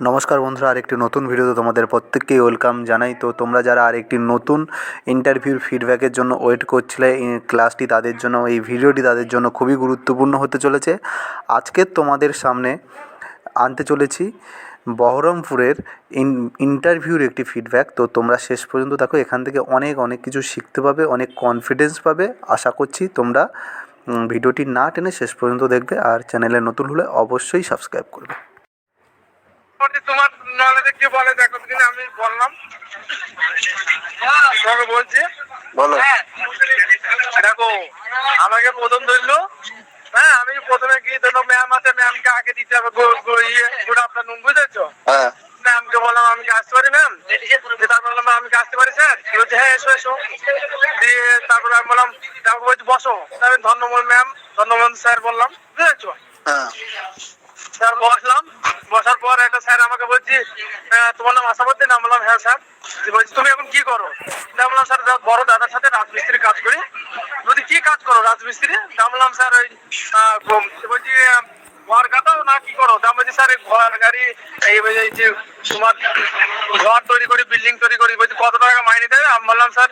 নমস্কার বন্ধুরা, আরেকটি নতুন ভিডিওতে তোমাদের প্রত্যেককেই ওয়েলকাম জানাই। তো তোমরা যারা আরেকটি নতুন ইন্টারভিউর ফিডব্যাকের জন্য ওয়েট করছিলে ক্লাসটি তাদের জন্য, এই ভিডিওটি তাদের জন্য খুবই গুরুত্বপূর্ণ হতে চলেছে। আজকে তোমাদের সামনে আনতে চলেছি বহরমপুরের ইন ইন্টারভিউর একটি ফিডব্যাক তো তোমরা শেষ পর্যন্ত দেখো, এখান থেকে অনেক অনেক কিছু শিখতে পাবে, অনেক কনফিডেন্স পাবে। আশা করছি তোমরা ভিডিওটি না টেনে শেষ পর্যন্ত দেখবে, আর চ্যানেলে নতুন হলে অবশ্যই সাবস্ক্রাইব করবে। মোটামুটি তোমার নলেজে কি বলে দেখো দিন আমি বললাম। তোমাকে বলছি। বলো। দেখো আমাকে প্রথম ধরলো। হ্যাঁ আমি প্রথমে গিয়ে ধরলো ম্যাম আছে ম্যামকে আগে দিতে হবে গো- গো- ইয়ে গুড আফটারনুন বুঝেছ? হ্যাঁ। ম্যামকে বললাম আমি কি আসতে পারি ম্যাম তারপর বললাম আমি কি আসতে পারি স্যার বলছে হ্যাঁ এসো এসো। দিয়ে তারপর আমি বললাম তারপর বলছি বসো। ধন্যবাদ ম্যাম ধন্যবাদ স্যার বললাম বুঝেছ? হ্যাঁ। স্যার বসলাম স্যার আমাকে বলছি তোমার নাম আশাবদ্দিন আমি বললাম হ্যাঁ স্যার। বলছি, তুমি এখন কি করো? দিয়ে বললাম, স্যার বড় দাদার সাথে রাজমিস্ত্রি কাজ করি। বলছি, কি কাজ করো রাজমিস্ত্রি? দিয়ে বললাম, স্যার, ওই বলছি ঘর কাটাও না কি করো? দাম বলছি, স্যার ঘর গাড়ি, এই যে তোমার ঘর তৈরি করি, বিল্ডিং তৈরি করি, বলছি, কত টাকা মাইনে দেবে? আমি বললাম, স্যার,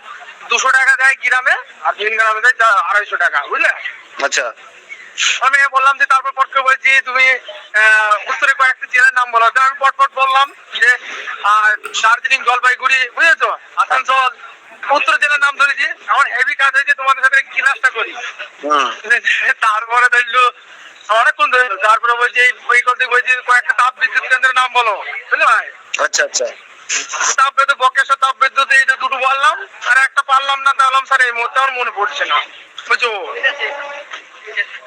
দুশো টাকা দেয় গ্রামে, আর তিন গ্রামে দেয় আড়াইশো টাকা, বুঝলে? আচ্ছা। আমি বললাম যে তারপর পট করে বলছি তুমি উত্তরে কয়েকটা জেলার নাম বলো। আমি পট পট বললাম যে দার্জিলিং জলপাইগুড়ি বুঝেছ? আসানসোল উত্তর জেলার নাম ধরেছি। আমার হেভি কাজ হয়েছে তোমাদের সাথে ক্লাসটা করি। তারপরে ধরলো অনেকক্ষণ ধরলো তারপরে বলছি এই ওই করতে বলছি কয়েকটা তাপ বিদ্যুৎ কেন্দ্রের নাম বলো। বুঝলে ভাই? আচ্ছা আচ্ছা। তাপ বিদ্যুৎ বকেশ্বর তাপ বিদ্যুৎ এইটা দুটো বললাম। আর একটা পারলাম না তাহলে স্যার এই মুহূর্তে আমার মনে পড়ছে না। বুঝছ? তো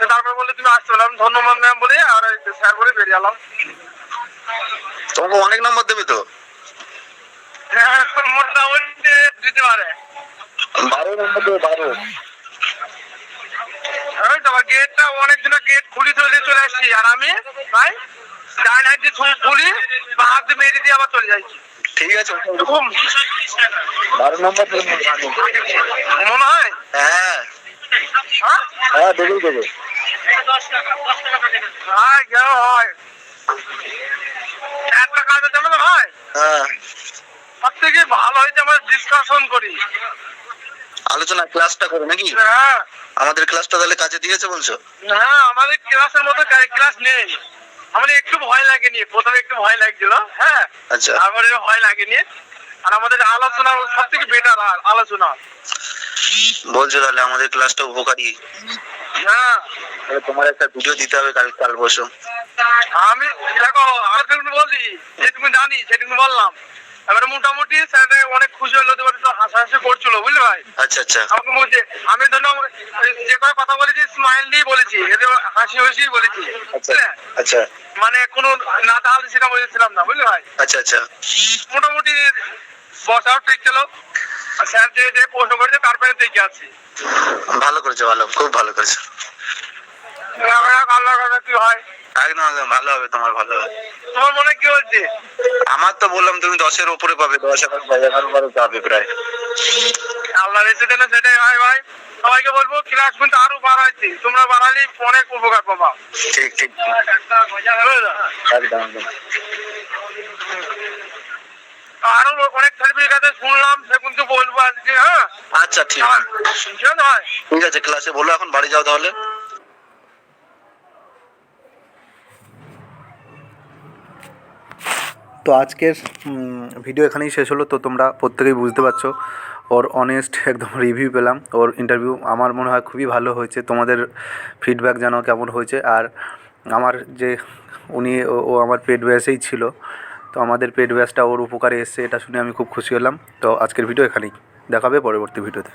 তারপর বললে তুমি আসতে বললাম ধন্যবাদ ম্যাম বলে আর স্যার বলে বেরিয়ে এলাম। তোমাকে অনেক নম্বর দেবে তো? হ্যাঁ, মোটামুটি দিতে পারে। বারো নম্বর দেবে বারো। ওই তো গেটটা অনেক দিনের গেট খুলি চলে চলে আসছি। আর আমি ভাই ডাইন হাত দিয়ে থু- খুলি বা হাত দিয়ে মেরে দিয়ে আবার চলে যাচ্ছি। ঠিক আছে বারো নম্বর মনে হয়? হ্যাঁ। হ্যাঁ? হ্যাঁ দেবে। হ্যাঁ কেন হয়? একটা কাজের জন্য তো হয় হ্যাঁ। সব থেকে ভালো হয়েছে আমরা ডিসকাশন করি। আলোচনা ক্লাসটা করো নাকি? হ্যাঁ। আমাদের ক্লাসটা তাহলে কাজে দিয়েছে বলছো? হ্যাঁ আমাদের ক্লাসের মতো ক্লাস নেই। আমাদের একটু ভয় লাগেনি। প্রথমে একটু ভয় লাগছিল হ্যাঁ? আচ্ছা। তারপরে ভয় লাগেনি। আর আমাদের আলোচনা সব থেকে বেটার আলোচনা। বলছো তাহলে আমাদের ক্লাসটা উপকারী। হ্যাঁ। তাহলে তোমার একটা ভিডিও দিতে হবে কাল কাল বসো আমি দেখো আর তুমি বললি যেটুকু জানি সেটুকু বললাম। এবারে মোটামুটি স্যার অনেক খুশি হলো তো হাসাহাসি করছিল বুঝলি ভাই? আচ্ছা আচ্ছা। আমাকে বলছে আমি ধরো যে কয় কথা বলেছি স্মাইল বলেছি হাসি হাসি বলেছি আচ্ছা আচ্ছা। মানে কোনো না তাহলে সেটা বলেছিলাম না বুঝলি ভাই? আচ্ছা আচ্ছা। মোটামুটি বসাও ঠিক ছিল আর স্যার যে যে প্রশ্ন করেছে তারপরে দেখে আছি ভালো করেছ ভালো খুব ভালো করেছ। আল্লাহ কথা কি হয়? একদম একদম ভালো হবে তোমার ভালো হবে। তোমার মনে কি হচ্ছে? আমার তো বললাম তুমি দশের উপরে পাবে দশ এগারো এগারো বারো পাবে প্রায়। আল্লাহ সেটাই হয় ভাই। সবাইকে বলব ক্লাস কিন্তু আরও বাড়াইছি। তোমরা বাড়ালে অনেক উপকার পাবা। ঠিক ঠিক একদম একদম। আরও অনেক ছেলেপিলের কাছে শুনলাম সে কিন্তু বলব আজকে হ্যাঁ? আচ্ছা ঠিক। বুঝলে ভাই ঠিক আছে ক্লাসে বলো এখন বাড়ি যাও তাহলে। তো আজকের ভিডিও এখানেই শেষ হলো। তো তোমরা প্রত্যেকেই বুঝতে পারছ, ওর অনেস্ট একদম রিভিউ পেলাম। ওর ইন্টারভিউ আমার মনে হয় খুবই ভালো হয়েছে। তোমাদের ফিডব্যাক জানো কেমন হয়েছে। আর আমার যে, উনি, ও- আমার পেড ব্যাসেই ছিল। তো আমাদের পেড ব্যাসটা ওর উপকারে এসছে, এটা শুনে আমি খুব খুশি হলাম। তো আজকের ভিডিও এখানেই। দেখাবে পরবর্তী ভিডিওতে